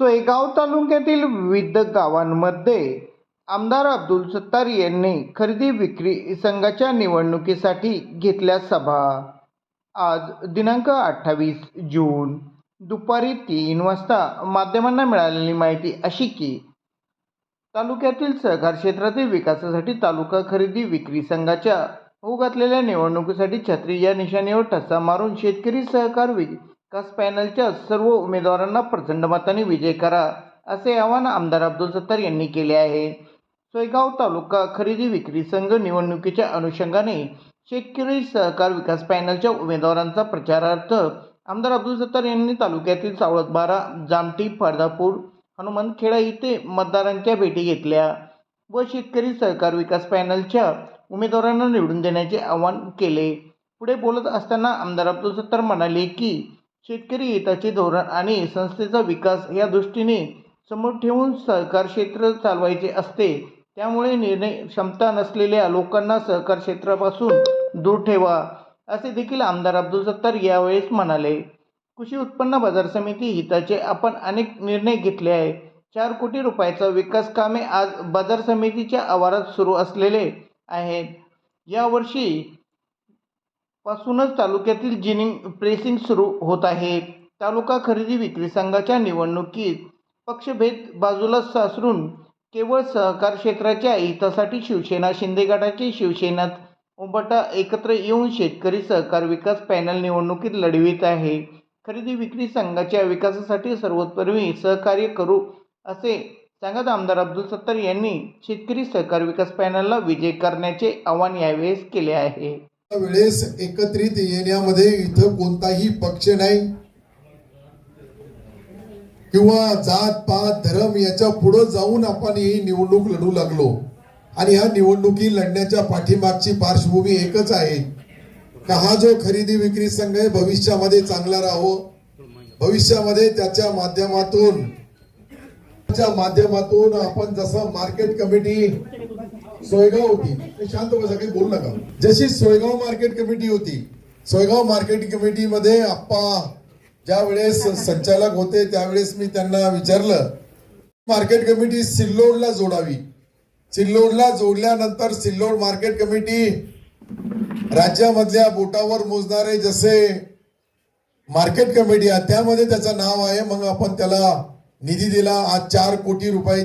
सोयगाव तालुक्यातील विविध गावांमध्ये आमदार अब्दुल सत्तार यांनी खरेदी विक्री संघाच्या निवडणुकीसाठी घेतल्या सभा. आज दिनांक अठ्ठावीस जून दुपारी तीन वाजता माध्यमांना मिळालेली माहिती अशी की तालुक्यातील सहकार क्षेत्रातील विकासासाठी तालुका खरेदी विक्री संघाच्या होऊ घातलेल्या निवडणुकीसाठी छत्री या निशाणीवर ठसा मारून शेतकरी सहकार विकास पॅनलच्या सर्व उमेदवारांना प्रचंड मताने विजय करा असे आवाहन आमदार अब्दुल सत्तार यांनी केले आहे. सोयगाव तालुका खरेदी विक्री संघ निवडणुकीच्या अनुषंगाने शेतकरी सहकार विकास पॅनलच्या उमेदवारांचा प्रचारार्थ आमदार अब्दुल सत्तार यांनी तालुक्यातील सावळतबारा जामटी फळदापूर हनुमानखेडा येथे मतदारांच्या भेटी घेतल्या व शेतकरी सहकार विकास पॅनलच्या उमेदवारांना निवडून देण्याचे आवाहन केले. पुढे बोलत असताना आमदार अब्दुल सत्तार म्हणाले की शेतकरी हिताचे धोरण आणि संस्थेचा विकास या दृष्टीने समोर ठेवून सहकार क्षेत्र चालवायचे असते. त्यामुळे निर्णय क्षमता नसलेल्या लोकांना सहकार क्षेत्रापासून दूर ठेवा असे देखील आमदार अब्दुल सत्तार यावेळेस म्हणाले. कृषी उत्पन्न बाजार समिती हिताचे आपण अनेक निर्णय घेतले आहे चार कोटी रुपयाचा विकास कामे आज बाजार समितीच्या आवारात सुरू असलेले आहेत. यावर्षी पासूनच तालुक्यातील जिनिंग प्रेसिंग सुरू होत आहे. तालुका खरेदी विक्री संघाच्या निवडणुकीत पक्षभेद बाजूला सासरून केवळ सहकार क्षेत्राच्या हितासाठी शिवसेना शिंदे गटाचे शिवसेनात उंबटा एकत्र येऊन शेतकरी सहकार विकास पॅनल निवडणुकीत लढवित आहे. खरेदी विक्री संघाच्या विकासासाठी सर्वोत्तमी सहकार्य करू असे सांगत आमदार अब्दुल सत्तार यांनी शेतकरी सहकार विकास पॅनलला विजय करण्याचे आवाहन यावेळेस केले आहे. वेळेस एकत्रित येण्यामध्ये इथं कोणताही पक्ष नाही. किंवा जात पात धर्म याच्यापुढे जाऊन आपण ही निवडणूक लढू लागलो. आणि ह्या निवडणुकी लढण्याच्या पाठीमागची पार्श्वभूमी एकच आहे का हा जो खरेदी विक्री संघ आहे भविष्यामध्ये चांगला राहो. भविष्यामध्ये त्याच्या माध्यमातून त्याच्या माध्यमातून आपण जसं मार्केट कमिटी सोयगाव होती. शांत बसा काही बोलू नका. जशी सोयगाव मार्केट कमिटी होती सोयगाव मार्केट कमिटीमध्ये आप्पा ज्या वेळेस संचालक होते त्यावेळेस मी त्यांना विचारलं मार्केट कमिटी सिल्लोडला जोडावी. सिल्लोडला जोडल्यानंतर सिल्लोड मार्केट कमिटी राज्यामधल्या बोटावर मोजणारे जसे मार्केट कमिटी आहे त्यामध्ये त्याचं नाव आहे मग आपण त्याला निधी दिला. आज चार कोटी रुपये